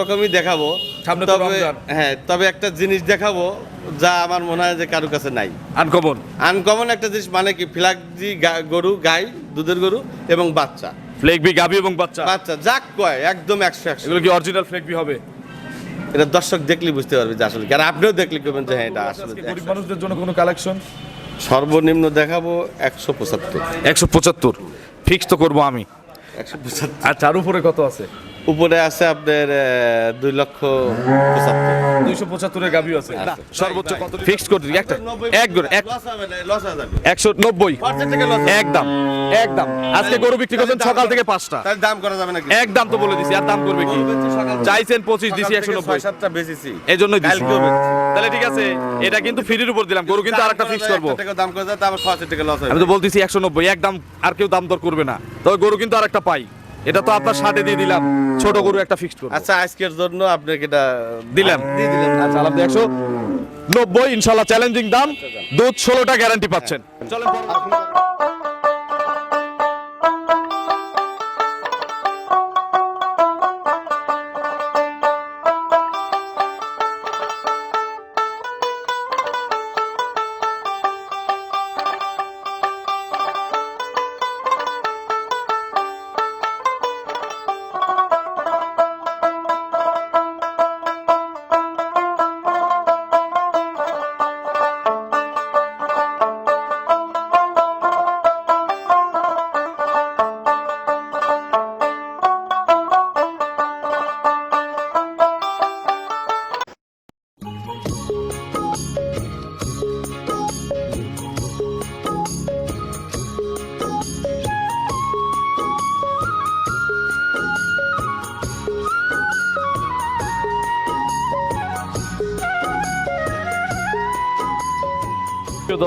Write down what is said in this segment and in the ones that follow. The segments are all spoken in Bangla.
রকমই দেখাবো। সামনে তবে হ্যাঁ তবে একটা জিনিস দেখাবো যা আমার মনে হয় যে কারও কাছে নাই। আনকমন আনকমন একটা জিনিস মানে কি? ফ্লাগজি গরু গাই দুধের গরু এবং বাচ্চা। ফ্লেগবি গাবি এবং বাচ্চা। বাচ্চা যাক কয় একদম একশো একশো। এগুলো কি অরিজিনাল ফ্লেগবি হবে? এটা দর্শক দেখলে বুঝতে পারবে যে আসলে। আর আপনিও দেখলে করবেন যে হ্যাঁ এটা আসলে গরিব মানুষদের জন্য কোনো কালেকশন সর্বনিম্ন দেখাবো একশো পঁচাত্তর। একশো পঁচাত্তর। ফিক্স তো করব আমি। একশো পঁচাত্তর। আর তার উপরে কত আছে? উপরে আছে আপনার দুই লক্ষ পঁচাত্তর। দুইশো পঁচাত্তরের আছে। সর্বোচ্চ কত ফিক্স করে দিই একটা এক গরু এক লস হবে না, লস যাবে। একশো নব্বই। একদম একদম। আজকে গরু বিক্রি করছেন সকাল থেকে পাঁচটা। তাহলে দাম করা যাবে নাকি? একদম তো বলে দিছি আর দাম করবে কি? চাইছেন পঁচিশ দিছি একশো নব্বই। সাতটা বেচেছি। এই জন্যই তাহলে ঠিক আছে এটা কিন্তু ফ্রির উপর দিলাম গরু কিন্তু আরেকটা ফিক্স করব। দাম করে যায়, তা আবার টাকা লস হবে আমি তো বলতেছি একশো নব্বই একদম আর কেউ দাম দর করবে না। তবে গরু কিন্তু আরেকটা পাই। এটা তো আপনার ষাটে দিয়ে দিলাম। ছোট গরু একটা ফিক্সড করুন আচ্ছা আজকের জন্য আপনাকে এটা দিলাম। দিয়ে দিলাম। আচ্ছা আলাদা একশো নব্বই ইনশাল্লাহ চ্যালেঞ্জিং দাম। দুধ ষোলোটা গ্যারান্টি পাচ্ছেন। চলেন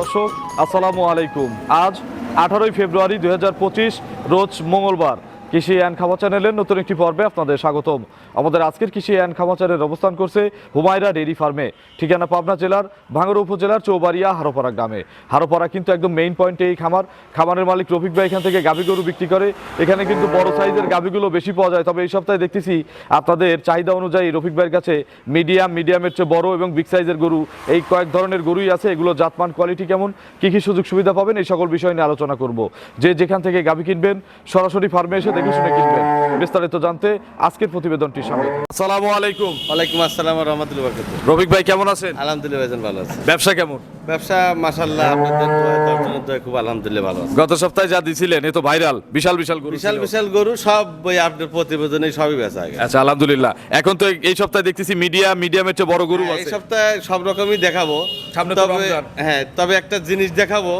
দর্শক আসসালামু আলাইকুম। আজ আঠারোই ফেব্রুয়ারি দু হাজার পঁচিশ রোজ মঙ্গলবার। কৃষি অ্যান্ড খামার চ্যানেলের নতুন একটি পর্বে আপনাদের স্বাগতম। আমাদের আজকের কৃষি অ্যান্ড খামার চ্যানেল অবস্থান করছে হুমায়রা ডেইরি ফার্মে, ঠিকানা পাবনা জেলার ভাঙড়া উপজেলার চৌবাড়িয়া হারোপাড়া গ্রামে। হারোপাড়া কিন্তু একদম মেইন পয়েন্টে এই খামার। খামারের মালিক রফিক ভাই এখান থেকে গাভী গরু বিক্রি করে। এখানে কিন্তু বড় সাইজের গাভীগুলো বেশি পাওয়া যায়। তবে এই সপ্তাহে দেখতেছি আপনাদের চাহিদা অনুযায়ী রফিক ভাইয়ের কাছে মিডিয়াম মিডিয়ামের চেয়ে বড় এবং বিগ সাইজের গরু, এই কয়েক ধরনের গরুই আছে। এগুলো জাতমান কোয়ালিটি কেমন, কী কী সুযোগ সুবিধা পাবেন, এই সকল বিষয় নিয়ে আলোচনা করব। যে যেখান থেকে গাভী কিনবেন, সরাসরি ফার্মে এসে দেখে শুনে কিনবেন। বিস্তারিত জানতে আজকের প্রতিবেদনটি সামনে। আসসালামু আলাইকুম। ওয়ালাইকুম আসসালাম রহমতুল্লাহ বরকাতুহ। রফিক ভাই কেমন আছেন? আলহামদুলিল্লাহ ভাইজান ভালো আছে। ব্যবসা কেমন? ব্যবসা মাশাল্লাহ আপনাদের দর্শনের দোয়ায় খুব আলহামদুলিল্লাহ ভালো আছে। গত সপ্তাহে যা দিছিলেন এ তো ভাইরাল বিশাল বিশাল গরু বিশাল বিশাল গরু সব বই আপনার প্রতিবেদনে সবই বেচা আগে আচ্ছা আলহামদুলিল্লাহ। এখন তো এই সপ্তাহে দেখতেছি মিডিয়া মিডিয়ামের চেয়ে বড় গরু আছে এই সপ্তাহে সব রকমই দেখাবো। সামনে তো তবে হ্যাঁ তবে একটা জিনিস দেখাবো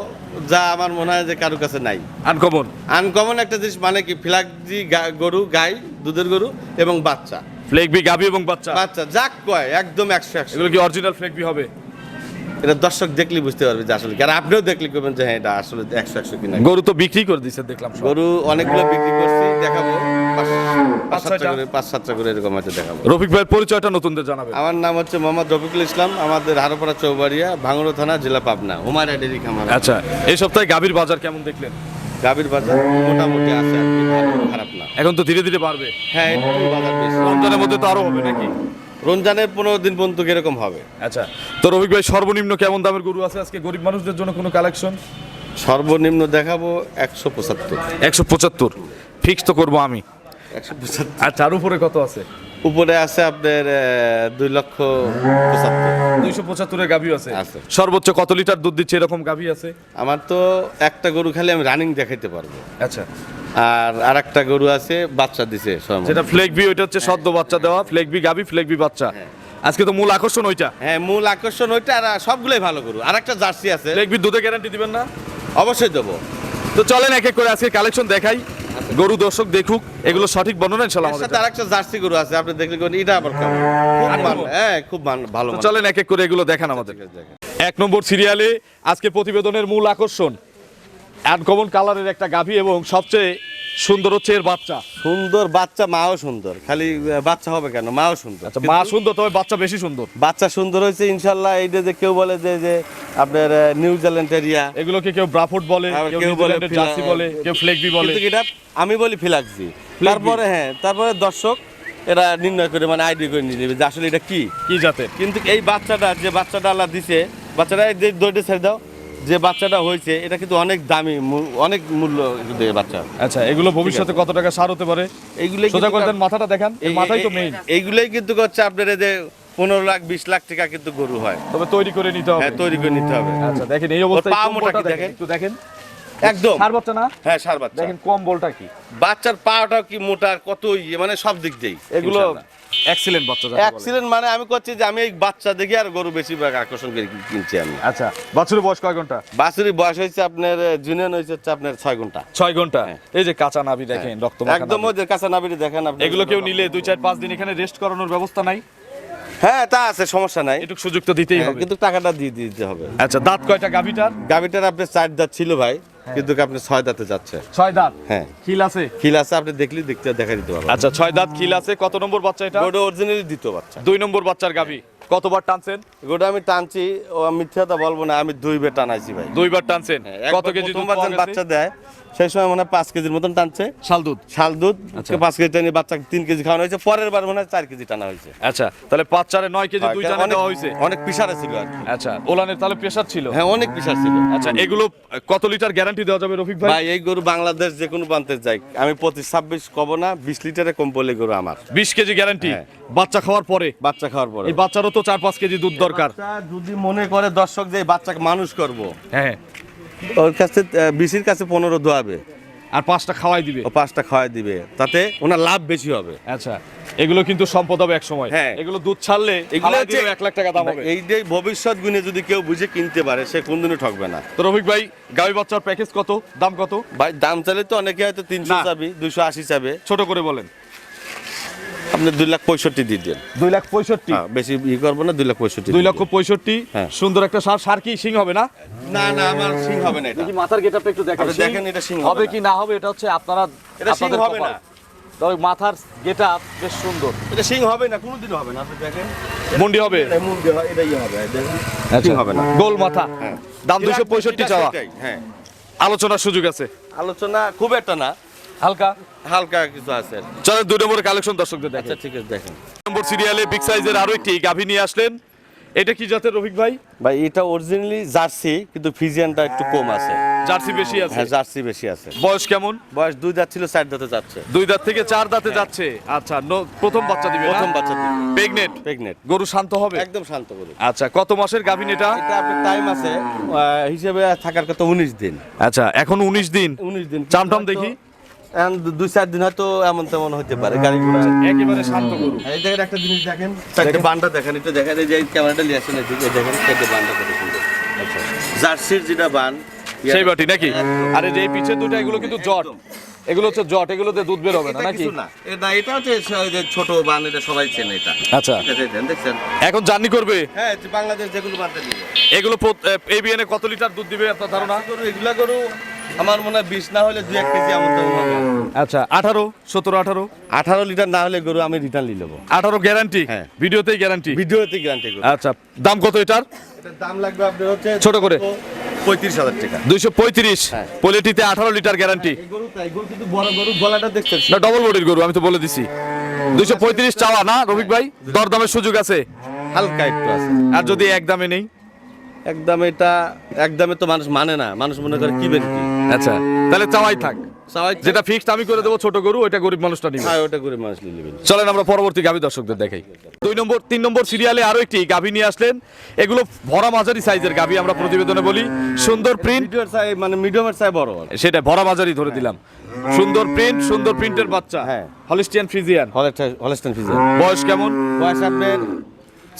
যা আমার মনে হয় যে কারও কাছে নাই। আনকমন আনকমন একটা জিনিস মানে কি? ফ্লাগজি গরু গাই দুধের গরু এবং বাচ্চা। ফ্লেগবি গাবি এবং বাচ্চা। বাচ্চা যাক কয় একদম একশো একশো। এগুলো কি অরিজিনাল ফ্লেগবি হবে? এটা দর্শক দেখলে বুঝতে পারবে যে আসলে। আর আপনিও দেখলে করবেন যে হ্যাঁ এটা আসলে একশো একশো কিনা। গরু তো বিক্রি করে দিছে দেখলাম গরু অনেকগুলো বিক্রি করছি দেখাবো। পাঁচ- পাঁচ সাতটা করে পাঁচ সাতটা করে এরকম হয়তো দেখাবো। রফিক ভাইয়ের পরিচয়টা নতুনদের জানাবেন। আমার নাম হচ্ছে মোহাম্মদ রফিকুল ইসলাম আমাদের হারোপাড়া চৌবাড়িয়া ভাঙড়ো থানা জেলা পাবনা হুমায়রা ডেরি খামার। আচ্ছা এই সপ্তাহে গাবির বাজার কেমন দেখলেন? গাভীর বাজার মোটামুটি আছে আর কি ভালো খারাপ না। এখন তো ধীরে ধীরে বাড়বে। হ্যাঁ একটু বাজার বেশি। রমজানের মধ্যে তো আরও হবে নাকি? রমজানের পনেরো দিন পর্যন্ত কীরকম হবে। আচ্ছা তো রফিক ভাই সর্বনিম্ন কেমন দামের গরু আছে আজকে? গরিব মানুষদের জন্য কোনো কালেকশন সর্বনিম্ন দেখাবো একশো পঁচাত্তর। একশো পঁচাত্তর। ফিক্স তো করব আমি। একশো পঁচাত্তর আর তার উপরে কত আছে? উপরে আছে আপনার দুই লক্ষ দুইশো পঁচাত্তরের গাভি আছে। সর্বোচ্চ কত লিটার দুধ দিচ্ছে এরকম গাভি আছে? আমার তো একটা গরু খালি আমি রানিং দেখাইতে পারব। আচ্ছা। আর আর একটা গরু আছে বাচ্চা দিছে যেটা ফ্লেগবি ওইটা হচ্ছে সদ্য বাচ্চা দেওয়া। ফ্লেগবি গাবি ফ্লেগবি বাচ্চা। আজকে তো মূল আকর্ষণ ওইটা। হ্যাঁ মূল আকর্ষণ ওইটা আর সবগুলোই ভালো গরু। আর একটা জার্সি আছে। ফ্লেগবি দুধে গ্যারান্টি দিবেন না? অবশ্যই দেবো। তো চলেন এক এক করে আজকে কালেকশন দেখাই। গরু দর্শক দেখুক এগুলো সঠিক বর্ণনা এর আমাদের আর একটা জার্সি গরু আছে আপনি দেখলেন কোন এটা আবার কেমন? খুব ভালো। হ্যাঁ খুব ভালো চলেন এক এক করে এগুলো দেখান আমাদের। দেখেন। এক নম্বর সিরিয়ালে আজকে প্রতিবেদনের মূল আকর্ষণ অ্যাডকমন কালারের একটা গাভী এবং সবচেয়ে সুন্দর হচ্ছে এর বাচ্চা। সুন্দর বাচ্চা মাও সুন্দর। খালি বাচ্চা হবে কেন? মাও সুন্দর। আচ্ছা মা সুন্দর তবে বাচ্চা বেশি সুন্দর। বাচ্চা সুন্দর হয়েছে ইনশাল্লাহ এইটা যে কেউ বলে যে যে আপনার নিউজিল্যান্ড এরিয়া। এগুলোকে কেউ ব্রাফোর্ড বলে কেউ বলে জার্সি বলে কেউ ফ্লেগবি বলে। কিন্তু এটা? আমি বলি ফিলাক্সি। তারপরে হ্যাঁ তারপরে দর্শক এরা নির্ণয় করে মানে আইডি করে নিয়ে নেবে যে আসলে এটা কি। কি জাতের? কিন্তু এই বাচ্চাটা যে বাচ্চাটা আল্লাহ দিছে বাচ্চাটা এই যে দইটা ছেড়ে দাও। যে বাচ্চাটা হয়েছে এটা কিন্তু অনেক দামি অনেক মূল্য কিন্তু বাচ্চা। আচ্ছা এগুলো ভবিষ্যতে কত টাকা সার হতে পারে? এইগুলোই সোজা করে মাথাটা দেখান এই এই- মাথাই তো মেইন এইগুলোই কিন্তু হচ্ছে আপনার যে পনেরো লাখ বিশ লাখ টাকা কিন্তু গরু হয়। তবে তৈরি করে নিতে হবে। হ্যাঁ তৈরি করে নিতে হবে। আচ্ছা দেখেন এই অবস্থায় দেখেন দেখেন? একটু দেখেন। একদম। সার বাচ্চা না? হ্যাঁ সার বাচ্চা। দেখেন কম্বলটা কি। বাচ্চার পাটাও কি মোটা কত ইয়ে মানে সব দিক এগুলো এক্সিলেন্ট বাচ্চা। অ্যাক্সিডেন্ট মানে আমি করছি যে আমি এই বাচ্চা দেখে আর গরু আকর্ষণ করে কিনছি আমি। আচ্ছা বাছুরের বয়স কয় ঘণ্টা? বাছুরি বয়স হয়েছে আপনার জুনিয়র হয়েছে হচ্ছে আপনার ছয় ঘণ্টা। ছয় ঘণ্টা? হ্যাঁ। এই যে কাঁচা নাভি দেখেন রক্ত একদম নাভি। ওদের কাঁচা নাবিটি দেখেন আপনি। এগুলো কেউ নিলে দুই চার পাঁচ দিন এখানে রেস্ট করানোর ব্যবস্থা নাই? হ্যাঁ তা আছে সমস্যা নাই। একটু সুযোগ তো দিতেই হ্যাঁ, হবে। কিন্তু টাকাটা দিয়ে দিতে হবে। আচ্ছা দাঁত কয়টা গাভিটার? গাবিটার আপনার চার দাঁত ছিল ভাই। কিন্তু আপনি ছয় দাঁতে যাচ্ছে ছয় দাঁত? হ্যাঁ। খিল আছে? খিল আছে আপনি দেখলি দেখতে দেখা দিতে পারবেন। আচ্ছা ছয় দাঁত খিল আছে কত নম্বর বাচ্চা এটা? গোটা অরিজিনালি দ্বিতীয় বাচ্চা। দুই নম্বর বাচ্চার গাবি। কতবার টানছেন? গোটা আমি টানছি ও আমি মিথ্যাটা বলব না আমি দুইবার টানাইছি ভাই। দুইবার টানছেন। হ্যাঁ, কত কেজি গেছে? বাচ্চা দেয় সেই সময় মনে হয় পাঁচ কেজির মতন টানছে। শাল দুধ? শাল দুধ আচ্ছা। পাঁচ কেজি টানি বাচ্চা তিন কেজি খাওয়ানো হয়েছে পরের বার মনে হয় চার কেজি টানা হয়েছে। আচ্ছা তাহলে পাঁচ চারে নয় কেজি দুই টানে অনেক- দেওয়া হয়েছে? অনেক পিসারে ছিল আর আচ্ছা ওলানের তাহলে প্রেসার ছিল? হ্যাঁ অনেক পিসার ছিল। আচ্ছা এগুলো কত লিটার গ্যারান্টি দেওয়া যাবে রফিক ভাই? ভাই এই গরু বাংলাদেশ যে কোনো প্রান্তে যাই আমি প্রতি ছাব্বিশ কব না বিশ লিটারে কম বলে গরু আমার। বিশ কেজি গ্যারান্টি? হ্যাঁ। বাচ্চা খাওয়ার পরে? বাচ্চা খাওয়ার পরে। এই বাচ্চারও তো চার পাঁচ কেজি দুধ দরকার। যদি মনে করে দর্শক যে বাচ্চাকে মানুষ করব হ্যাঁ। ওর কাছে বিশির কাছে পনেরো দোয়াবে। আর পাঁচটা খাওয়াই দিবে? ও পাঁচটা খাওয়াই দিবে। তাতে ওনার লাভ বেশি হবে। আচ্ছা এগুলো কিন্তু সম্পদ হবে এক সময় হ্যাঁ। এগুলো দুধ ছাড়লে এগুলো এক লাখ টাকা দাম হবে। এই যে ভবিষ্যৎ গুণে যদি কেউ বুঝে কিনতে পারে সে কোনদিনও ঠকবে না। তো রফিক ভাই গাভী বাচ্চার প্যাকেজ কত? দাম কত? ভাই দাম চাইলে তো অনেকে হয়তো তিনশো। চাবি দুইশো আশি চাবে। ছোট করে বলেন। আপনি দুই লাখ পঁয়ষট্টি দিয়ে দেন। দুই লাখ পঁয়ষট্টি? হ্যাঁ, বেশি ই করব না দুই লাখ পঁয়ষট্টি দুই লক্ষ পঁয়ষট্টি? হ্যাঁ। সুন্দর একটা সার সার কি সিং হবে না? না না আমার সিং হবে না এটা। মাথার গেটআপটা একটু দেখেন দেখেন এটা শিং হবে কি না। হবে এটা হচ্ছে আপনারা এটা আপনাদের হবে না। তবে মাথার গেটআপ বেশ সুন্দর। এটা সিং হবে না কোনোদিনও হবে না আপনি দেখেন। মুন্ডি হবে? মুন্ডি হয়, এটাই হবে দেখেন। সিং হবে না। গোল মাথা। হ্যাঁ। দাম দুশো পঁয়ষট্টি চাওয়া। হ্যাঁ। আলোচনার সুযোগ আছে। আলোচনা খুব একটা না। হালকা। হালকা কিছু আছে চলেন দুই নম্বরের কালেকশন দর্শকদের আচ্ছা ঠিক আছে দেখেন। নম্বর সিরিয়ালে বিগ সাইজের আরও একটি গাভী নিয়ে আসলেন। এটা কি জাতের রফিক ভাই? ভাই এটা অরিজিনালি জার্সি কিন্তু ফিজিয়ানটা একটু কম আছে। জার্সি বেশি আছে? হ্যাঁ জার্সি বেশি আছে। বয়স কেমন? বয়স দুই দাঁত ছিল চার দাঁতে যাচ্ছে। দুই দাঁত থেকে চার দাঁতে যাচ্ছে। আচ্ছা প্রথম বাচ্চা দিবে প্রথম বাচ্চা প্রেগনেন্ট প্রেগনেন্ট গরু শান্ত হবে? একদম শান্ত করুন আচ্ছা কত মাসের গাভিন এটা? এটা আপনার টাইম আছে আহ, হিসেবে থাকার কথা উনিশ দিন। আচ্ছা এখন উনিশ দিন। উনিশ দিন। চামটাম দেখি। দুই চার দিন হয়তো এমন তেমন হতে পারে গাড়ি ঘোড়া। একেবারে শান্ত গরু। এই দেখেন একটা জিনিস দেখেন চারটে বান্ডা দেখেন এটা দেখেন এই যে ক্যামেরাটা নিয়ে আসেন এদিকে, দেখেন চারটে বান্ডা কত সুন্দর আচ্ছা। জার্সির যেটা বান সেই বাটি নাকি? আরে যে এই পিছের দুটো এগুলো কিন্তু জট। এগুলো হচ্ছে জট এগুলোতে দুধ বের হবে না নাকি? না। এটা হচ্ছে ওই যে ছোট বান এটা সবাই চেনে এটা। আচ্ছা। দেখছেন? এখন জার্নি করবে? হ্যাঁ বাংলাদেশ যেগুলো বানতে দিবে। এগুলো এই কত লিটার দুধ দিবে আপনার ধারণা? এগুলা গরু আমার মনে হয় বিশ না হলে দু এক কেজি হবে। আচ্ছা আঠারো সতেরো আঠারো? আঠারো লিটার না হলে গরু আমি রিটার্ন নিয়ে নেব। আঠারো গ্যারান্টি হ্যাঁ। ভিডিওতেই গ্যারান্টি ভিডিওতে গ্যারান্টি আচ্ছা দাম কত এটার? এটার দাম লাগবে আপনার হচ্ছে ছোট করে। পঁয়ত্রিশ হাজার টাকা। দুইশো পঁয়ত্রিশ? হ্যাঁ। পোলেটিতে আঠারো লিটার গ্যারান্টি এই গরু তাই গরু কিন্তু বড় গরু গলাটা দেখছেন? না ডবল বডির গরু আমি তো বলে দিছি। দুইশো পঁয়ত্রিশ চাওয়া না রফিক ভাই? দরদামের সুযোগ আছে? হালকা একটু আছে। আর যদি এক দামে নেই? একদম এটা একদমে তো মানুষ মানে না। মানুষ মনে করে কি বের কি আচ্ছা তাহলে চাওয়াই থাক। যেটা ফিক্সড আমি করে দেবো ছোট গরু ওইটা গরিব মানুষটা নিবে। হ্যাঁ ওটা করে মানুষ নিয়ে নেবেন চলেন আমরা পরবর্তী গাভী দর্শকদের দেখাই। দুই নম্বর তিন নম্বর সিরিয়ালে আরও একটি গাভী নিয়ে আসলেন। এগুলো ভরা মাঝারি সাইজের গাভী আমরা প্রতিবেদনে বলি। সুন্দর প্রিন্ট মানে মিডিয়ামের সাইজ বড় সেটা ভরা মাঝারি ধরে দিলাম। সুন্দর প্রিন্ট সুন্দর প্রিন্টের বাচ্চা। হ্যাঁ। হলিস্টিয়ান ফ্রিজিয়ান হলস্টাইন ফিজার বয়স কেমন? বয়স আপনার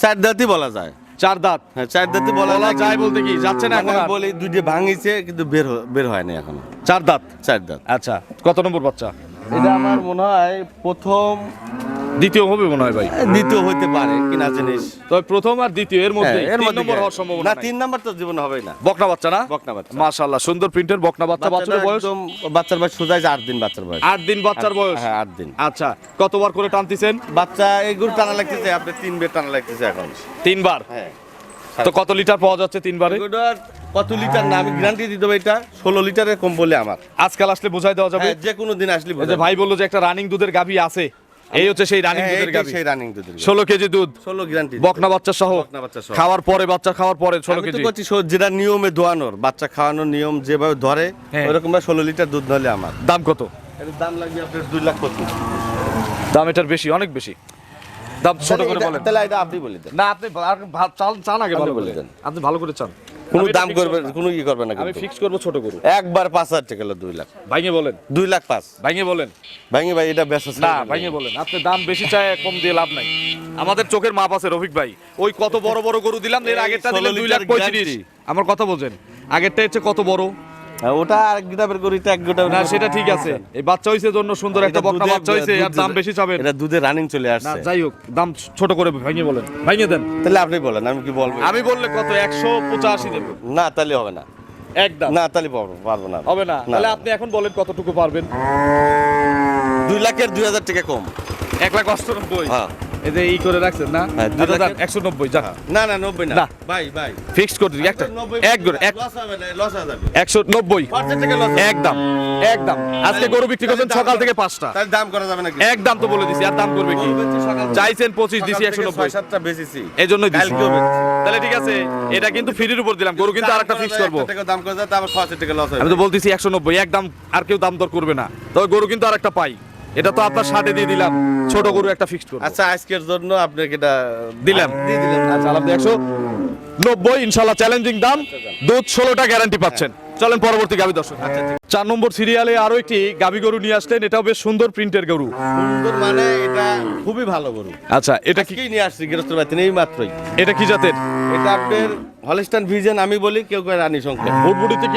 চার দাঁতই বলা যায়। চার দাঁত। হ্যাঁ চার দাঁত বলা বলা যায় বলতে কি? যাচ্ছে না এখন মানে আর? বলি দুইটা ভাঙিছে কিন্তু বের হ- বের হয় না এখন। চার দাঁত? চার দাঁত। আচ্ছা কত নম্বর বাচ্চা? এটা আমার মনে হয় প্রথম দ্বিতীয় হবে মনে হয় ভাই। দ্বিতীয় হতে পারে কিনা জিনিস। তবে প্রথম আর দ্বিতীয় এর মধ্যে হ্যাঁ, এর মধ্যে নম্বর হওয়ার সম্ভাবনা না তিন নাম্বার তো জীবন হবে না। বকনা বাচ্চা না? বকনা বাচ্চা। মাশাআল্লাহ সুন্দর প্রিন্টের বকনা বাচ্চা বাচ্চার বয়স? বাচ্চার বয়স সোজা যে আট দিন বাচ্চার বয়স। আট দিন বাচ্চার বয়স? হ্যাঁ আট দিন। আচ্ছা কতবার করে টানতেছেন? বাচ্চা এগুলো টানা লাগতেছে আপনি তিন বের টানা লাগতেছে এখন। তিনবার? হ্যাঁ। তো কত লিটার পাওয়া যাচ্ছে তিনবারে? কত লিটার না আমি গ্যারান্টি দিয়ে দেবো এটা ষোলো লিটারের কম বলে আমার। আজকাল আসলে বোঝাই দেওয়া যাবে। হ্যাঁ, যে কোনো দিন আসলে ভাই বলল যে একটা রানিং দুধের গাভী আছে। এই হচ্ছে সেই রানিং হ্যাঁ, দুধের সেই রানিং দুধের গাভী। ষোলো কেজি দুধ। ষোলো গ্যারান্টি বকনা বাচ্চা সহ। বকনা বাচ্চা সহ। খাওয়ার পরে বাচ্চা খাওয়ার পরে ষোলো আমি তো কেজি। করছি যেটা নিয়মে দোয়ানোর বাচ্চা খাওয়ানোর নিয়ম যেভাবে ধরে হ্যাঁ। ওরকম ষোলো লিটার দুধ ধরলে আমার। দাম কত? এর দাম লাগবে আপনার দুই লাখ পঁচিশ। দাম এটার বেশি অনেক বেশি। দাম ছোট করে বলেন। তাহলে এটা আপনি বলে দেন। না আপনি চান আগে ভালো বলে দেন। আপনি ভালো করে চান। কোনো দাম করবে। কোনো ই করবে না আমি ফিক্স করব ছোট গরু। একবার পাঁচ হাজার টাকা হলো দুই লাখ। ভাইঙে বলেন। দুই লাখ পাঁচ। ভাইঙে বলেন। ভাঙি ভাই এটা বেচা না ভাইঙে বলেন। আপনি দাম বেশি চায় কম দিয়ে লাভ নাই। আমাদের চোখের মাপ আছে রফিক ভাই। ওই কত বড় বড় গরু দিলাম এর আগেরটা 16 দিলেন দুই লাখ লিটার পঁয়ত্রিশ। আমার কথা বলছেন আগেরটা হচ্ছে কত বড়? ওটা আর গিটাবের গরুটা এক গোটা না সেটা ঠিক আছে। এই বাচ্চা হইছে জন্য সুন্দর একটা বকনা বাচ্চা হইছে আর দাম বেশি চাবেন। এটা দুধে রানিং চলে না যাই হোক দাম ছোট করে ভাঙিয়ে বলেন। ভাঙিয়ে দেন। তাহলে আপনি বলেন আমি কি বলব? আমি বললে কত একশো পঁচাশি না তাহলে হবে না। একদম। না তাহলে পারব পারব না। হবে না। না, তাহলে আপনি এখন বলেন কতটুকু পারবেন। দুই লাখের দুই হাজার টাকা কম। এক লাখ অষ্টানব্বই। হ্যাঁ। এই যে ই করে রাখছেন না? দুই লাখের- যান, একশো নব্বই যা। না না নব্বই না। না। ভাই ভাই। ফিক্সড করে দিই একটা। এক করে এক লস হবে না লস যাবে একশো নব্বই। পাঁচশো টাকা লস একদম একদম। আজকে গরু বিক্রি করছেন সকাল থেকে পাঁচটা। দাম করা যাবে নাকি? একদম তো বলে দিছি আর দাম করবে কি? চাইছেন পঁচিশ দিছি একশো নব্বই। সাতটা এই জন্যই দিছি। তাহলে ঠিক আছে এটা কিন্তু ফ্রির উপর দিলাম। গরু কিন্তু আরেকটা ফিক্স করব। দাম করে টাকা লস আমি তো বলতেছি একশো নব্বই একদম আর কেউ দাম দর করবে না। তবে গরু কিন্তু আরেকটা পাই। এটা তো আপনার ষাটে দিয়ে দিলাম। ছোট গরু একটা ফিক্সড করব। আচ্ছা আজকের জন্য আপনাকে এটা দিলাম। দিয়ে দিলাম। আচ্ছা আলাদা একশো নব্বই ইনশাল্লাহ চ্যালেঞ্জিং দাম। দুধ ষোলোটা গ্যারান্টি পাচ্ছেন। চলেন পরবর্তী গাবি দর্শক। আচ্ছা চার নম্বর সিরিয়ালে আরও একটি গাবি গরু নিয়ে আসলেন। এটাও বেশ সুন্দর প্রিন্টের গরু। সুন্দর মানে এটা খুবই ভালো গরু। আচ্ছা এটা কি কি নিয়ে আসছি গৃহস্থ এই মাত্রই। এটা কি জাতের? এটা আপনার হলিস্টান ভিজন আমি বলি কেউ কেউ রানী সংখ্যা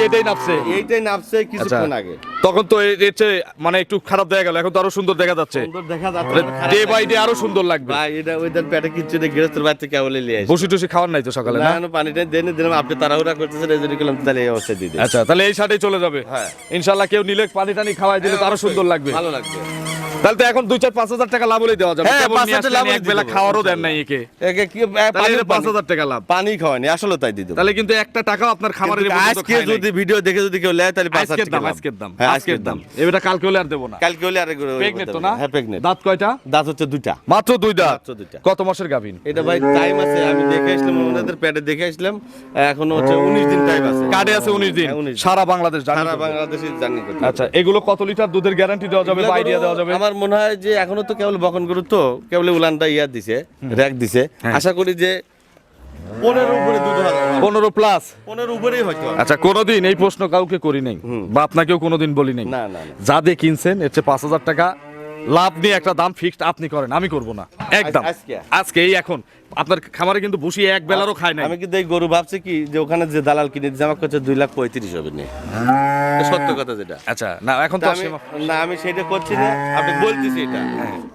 এটাই নাপছে? এইটাই নামছে কিছুক্ষণ আচ্ছা। আগে। তখন তো এ- এর চেয়ে মানে একটু খারাপ দেখা গেল এখন তো আরও সুন্দর দেখা যাচ্ছে। সুন্দর দেখা যাচ্ছে ডে বাই ডে আরও সুন্দর লাগবে। ভাই এটা ওইদের পেটে কিচ্ছু নেই গৃহস্থর বাড়িতে কেবল লিয়ে আসি। বসি টুসি খাওয়ার নাই তো সকালে না? না পানিটা দেন দিলাম আপনি তাড়াহুড়া করতেছেন এই জন্য করলাম তাহলে এই অবস্থা দিয়ে আচ্ছা তাহলে এই সাইডে চলে যাবে। হ্যাঁ। ইনশাল্লাহ কেউ নিলে পানি টানি খাওয়াই দিলে তো আরও সুন্দর লাগবে। ভালো লাগবে। তাহলে তো এখন দুই চার পাঁচ হাজার টাকা লাভ হলেই দেওয়া যাবে। হ্যাঁ, পাঁচ হাজার লাভ হলেই এক বেলা খাওয়ারও দেন নাই একে। একে কি পাঁচ হাজার টাকা লাভ। পানি খাওয়ানি আসলে তাই তাহলে কিন্তু একটা টাকাও আপনার খাবারের আজকে যদি ভিডিও দেখে যদি কেউ নেয় তাহলে পাঁচ হাজার টাকা আজকের দাম হ্যাঁ আজকের দাম। এবারে কালকে হলে আর দেবো না কালকে হলে প্রেগনেন্ট তো না? হ্যাঁ প্রেগনেন্ট দাঁত কয়টা? দাঁত হচ্ছে দুইটা। মাত্র দুই দাঁত। কত মাসের গাভিন? এটা ভাই টাইম আছে আমি দেখে আসলাম ওনাদের প্যাডে দেখে আসলাম। এখনও হচ্ছে উনিশ দিন টাইম আছে। কার্ডে আছে উনিশ দিন। হ্যাঁ, 19 দিন। সারা বাংলাদেশ সারা তো। বাংলাদেশে জার্নি করতে আচ্ছা এগুলো কত লিটার দুধের গ্যারান্টি দেওয়া যাবে বা আইডিয়া দেওয়া যাবে? আমার মনে হয় যে এখনও তো কেবল বকন গরু তো কেবল উলানটা ইয়ার দিছে র্যাক দিছে। হ্যাঁ। আশা করি যে পনেরো উপরে দুধ পনেরো প্লাস পনেরো উপরেই হয়তো আচ্ছা কোনোদিন এই প্রশ্ন কাউকে করি নাই বা আপনাকেও কোনোদিন বলি নাই। না না না। যা দিয়ে কিনছেন এর চেয়ে পাঁচ হাজার টাকা লাভ নিয়ে একটা দাম ফিক্সড আপনি করেন আমি করব না। একদম। আজ- আজকে? এই এখন। আপনার খামারে কিন্তু বসিয়ে এক বেলারও খায় না আমি কিন্তু এই গরু ভাবছি কি যে ওখানে যে দালাল কিনে দিচ্ছে আমার কাছে দুই লাখ পঁয়ত্রিশ হবে নি এটা সত্য কথা যেটা। আচ্ছা না এখন তো আমি না আমি সেটা করছি না আপনি বলতেছি এটা।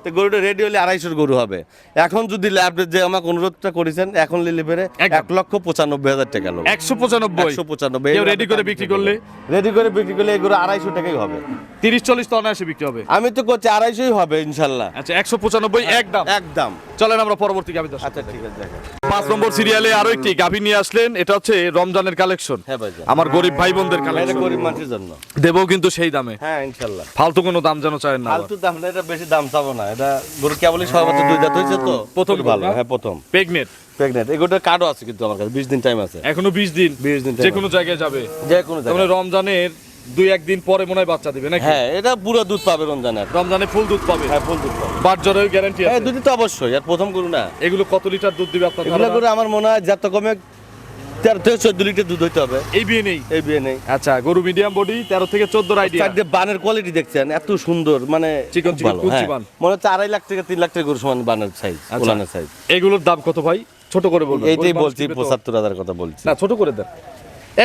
তো গরুটা রেডি হলে আড়াইশোর গরু হবে। এখন যদি আপনি যে আমাকে অনুরোধটা করেছেন এখন লিলে পেরে। এক লক্ষ পঁচানব্বই হাজার টাকা লোক। একশো পঁচানব্বই। একশো পঁচানব্বই রেডি করে বিক্রি করলে? রেডি করে বিক্রি করলে এই গরু আড়াইশো টাকাই হবে। তিরিশ চল্লিশ তো অনায়াসে বিক্রি হবে। আমি তো করছি আড়াইশোই হবে ইনশাল্লাহ। আচ্ছা একশো পঁচানব্বই একদম। একদম। চলেন আমরা পরবর্তী গাভি আচ্ছা ঠিক আছে দেখেন পাঁচ নম্বর সিরিয়ালে আরও একটি গাভি নিয়ে আসলেন এটা হচ্ছে রমজানের কালেকশন। হ্যাঁ আমার গরিব ভাই বোনদের কালেকশন। গরিব মানুষের জন্য। দেবও কিন্তু সেই দামে। হ্যাঁ ইনশাল্লাহ। ফালতু কোনো দাম যেন চায় না ফালতু দাম না এটা বেশি দাম চাবো না। এটা গরু কেবলই সর্বোচ্চ দুই দাঁত হয়েছে তো? প্রথম ভালো হ্যাঁ প্রথম। প্রেগনেন্ট। প্রেগনেন্ট। এই গরুটার কার্ডও আছে কিন্তু আমার কাছে বিশ দিন টাইম আছে। এখনও বিশ দিন। 20 দিন যে কোনো জায়গায় যাবে। যে কোনো রমজানের দুই একদিন পরে মনে হয় বাচ্চা দিবে নাকি? হ্যাঁ এটা পুরো দুধ পাবে রমজানের রমজানে ফুল দুধ পাবে? হ্যাঁ ফুল দুধ পাবে। গ্যারান্টি হ্যাঁ আছে। দুধই তো অবশ্যই আর প্রথম গরু না। এগুলো কত লিটার দুধ দিবে আপনার এগুলো করে আমার মনে হয় যত কমে তেরো থেকে চোদ্দ লিটার দুধ হইতে হবে। এই বিয়ে নেই? এই বিয়ে নেই। আচ্ছা গরু মিডিয়াম বডি তেরো থেকে চোদ্দ আইডিয়া চারটে বানের কোয়ালিটি দেখছেন এত সুন্দর মানে চিকন চিকন, হ্যাঁ। বান। মনে হচ্ছে আড়াই লাখ থেকে তিন লাখ টাকা গরু সমান বানের সাইজ আচ্ছা। সাইজ এগুলোর দাম কত ভাই? ছোট করে বলবেন এইটাই বলছি পঁচাত্তর হাজার কথা বলছি। না ছোট করে দেন।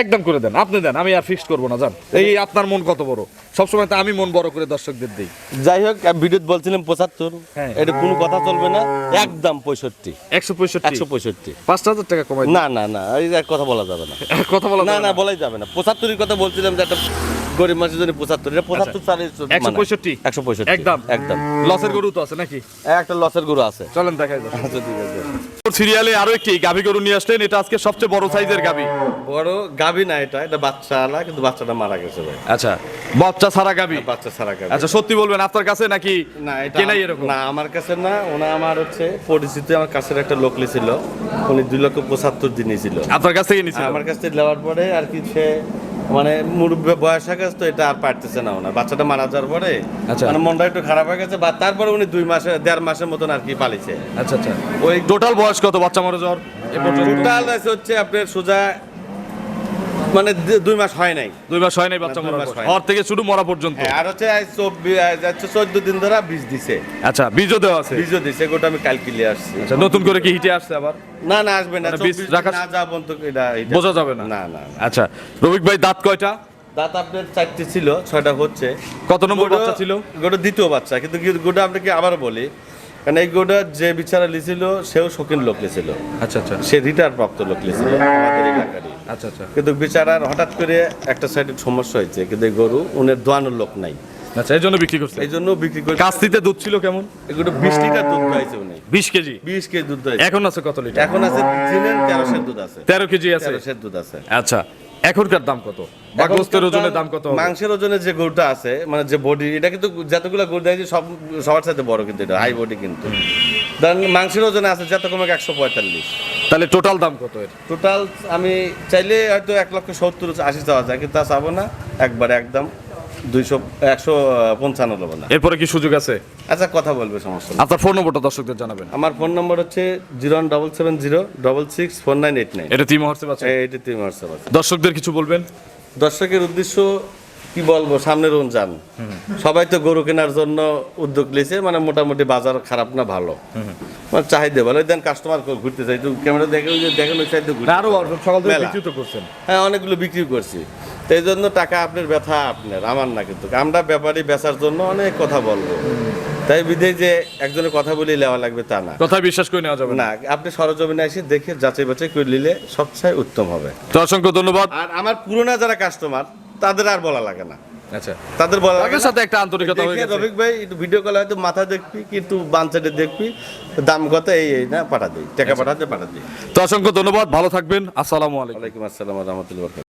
একদম করে দেন আপনি দেন আমি আর ফিক্সড করব না জান এই আপনার মন কত বড়? সবসময় তো আমি মন বড় করে দর্শকদের দিই। যাই হোক ভিডিও বলছিলাম পঁচাত্তর। হ্যাঁ। এটা কোনো কথা চলবে না একদম পঁয়ষট্টি। একশো পঁয়ষট্টি? একশো পঁয়ষট্টি। পাঁচ হাজার টাকা কমাই না না না এই এক কথা বলা যাবে না। কথা বলা না না বলাই যাবে না। পঁচাত্তরের কথা বলছিলাম যে একটা গরিব মানুষের জন্য পঁচাত্তর এটা পঁচাত্তর চালিশ একশো পঁয়ষট্টি? একশো পঁয়ষট্টি একদম? একদম। লসের গরু তো আছে নাকি? একটা লসের গরু আছে। চলেন দেখাই আচ্ছা ঠিক আছে। সিরিয়ালে আরও একটি গাভি গরু নিয়ে আসলেন। এটা আজকে সবচেয়ে বড় সাইজের গাভি। বড় গাবি না এটা এটা বাচ্চা আলা কিন্তু বাচ্চাটা মারা গেছে ভাই। আচ্ছা বাচ্চা সারা গাভি? বাচ্চা ছাড়া গাবি আচ্ছা সত্যি বলবেন আপনার কাছে নাকি না এটা কেনাই এরকম? না আমার কাছে না ওনা আমার হচ্ছে পরিচিত আমার কাছের একটা লোক ছিল উনি দুই লক্ষ পঁচাত্তর দিনই ছিল আপনার কাছ থেকে নিয়েছিল? আমার কাছ থেকে নেওয়ার পরে আর কি সে মানে মুরব্বী বয়স হয়ে গেছে তো এটা আর পারতেছে না ওনা বাচ্চাটা মারা যাওয়ার পরে আচ্ছা। মানে মনটা একটু খারাপ হয়ে গেছে বা তারপরে উনি দুই মাসে দেড় মাসের মতন আর কি পালিছে। আচ্ছা আচ্ছা। ওই টোটাল বয়স কত বাচ্চা মারা যাওয়ার? টোটাল হচ্ছে আপনার সোজা মানে দুই মাস হয় নাই। দুই মাস হয় নাই বাচ্চা দুই মরা মাস হয়। থেকে শুরু মরা পর্যন্ত। হ্যাঁ, আর হচ্ছে চোদ্দ দিন ধরে বীজ দিছে। আচ্ছা বীজও দেওয়া আছে। বীজও দিছে গোটা আমি কালকে নিয়ে আসছি। আচ্ছা নতুন করে কি হিটে আসছে আবার? না না আসবে না। মানে বীজ 24 রাখা- না যা এটা- বোঝা যাবে না। না না না। আচ্ছা রবিক ভাই দাঁত কয়টা? দাঁত আপনার চারটি ছিল ছয়টা হচ্ছে। কত নম্বর বাচ্চা ছিল? গোটা দ্বিতীয় বাচ্চা কিন্তু গোটা আপনাকে আবার বলি? কারণ এই গোটা যে বিচারা লিছিল সেও শৌখিন লোক লিছিল। আচ্ছা আচ্ছা। সে রিটায়ার প্রাপ্ত লোক লিছিল আমাদের এলাকারই। আচ্ছা আচ্ছা। কিন্তু বিচারার হঠাৎ করে একটা সাইডে সমস্যা হয়েছে কিন্তু এই গরু উনের দোয়ানোর লোক নাই। আচ্ছা এই জন্য বিক্রি করছে? এই জন্য বিক্রি করে কাস্তিতে দুধ ছিল কেমন? এগুলো বিশ লিটার দুধ পাইছে উনি। বিশ কেজি? বিশ কেজি দুধ এখন আছে কত লিটার? এখন আছে জিনের তেরোশের দুধ আছে। তেরো কেজি আছে। তেরোশের দুধ আছে। আচ্ছা। এখনকার দাম কত? বা গোস্তের ওজনের দাম কত মাংসের ওজনে যে গরুটা আছে মানে যে বডি এটা কিন্তু যতগুলো গরু দেয় সব সবার সাথে বড় কিন্তু এটা হাই বডি কিন্তু। ধরেন মাংসের ওজনে আছে যত কমে একশো পঁয়তাল্লিশ। তাহলে টোটাল দাম কত এর? টোটাল আমি চাইলে হয়তো এক লক্ষ সত্তর আশি চাওয়া যায় কিন্তু তা চাবো না একবারে একদম। দুইশো একশো পঞ্চান্ন না। এরপরে কি সুযোগ আছে? আচ্ছা কথা বলবে সমস্যা আপনার ফোন নম্বরটা দর্শকদের জানাবেন। আমার ফোন নম্বর হচ্ছে zero one double seven zero double six four nine eight nine. এটা তিন হোয়াটসঅ্যাপ আছে? এইটি তিন হোয়াটসঅ্যাপ আছে। দর্শকদের কিছু বলবেন? দর্শকের উদ্দেশ্য কি বলব সামনে রমজান। সবাই তো গরু কেনার জন্য উদ্যোগ নিয়েছে মানে মোটামুটি বাজার খারাপ না ভালো। মানে চাহিদা ভালো। দেন কাস্টমার ঘুরতে চাই তো ক্যামেরা দেখে দেখেন ওই সাইড ঘুরতে আরও সকাল থেকে। বিক্রি তো করছেন। হ্যাঁ অনেকগুলো বিক্রি করছি। তো এই জন্য টাকা আপনার ব্যথা আপনার আমার না কিন্তু। আমরা ব্যাপারী বেচার জন্য অনেক কথা বলব। তাই বিধে যে একজনের কথা বলে নেওয়া লাগবে তা না। কথা বিশ্বাস করে নেওয়া যাবে না। আপনি সরজমিনে এসে দেখে যাচাই বাছাই করে নিলে সবচেয়ে উত্তম হবে। তো অসংখ্য ধন্যবাদ। আর আমার পুরোনো যারা কাস্টমার তাদের আর বলা লাগে না। আচ্ছা। তাদের বলা লাগে সাথে একটা আন্তরিকতা হয়ে গেছে। রফিক ভাই একটু ভিডিও কল হয়তো মাথা দেখবি কিন্তু দেখবি দাম কত এই এই না পাঠা দিই। টাকা পাঠাতে পাঠা দিই। তো অসংখ্য ধন্যবাদ ভালো থাকবেন। আসসালামু আলাইকুম। আসসালাম রহমতুল্লাহ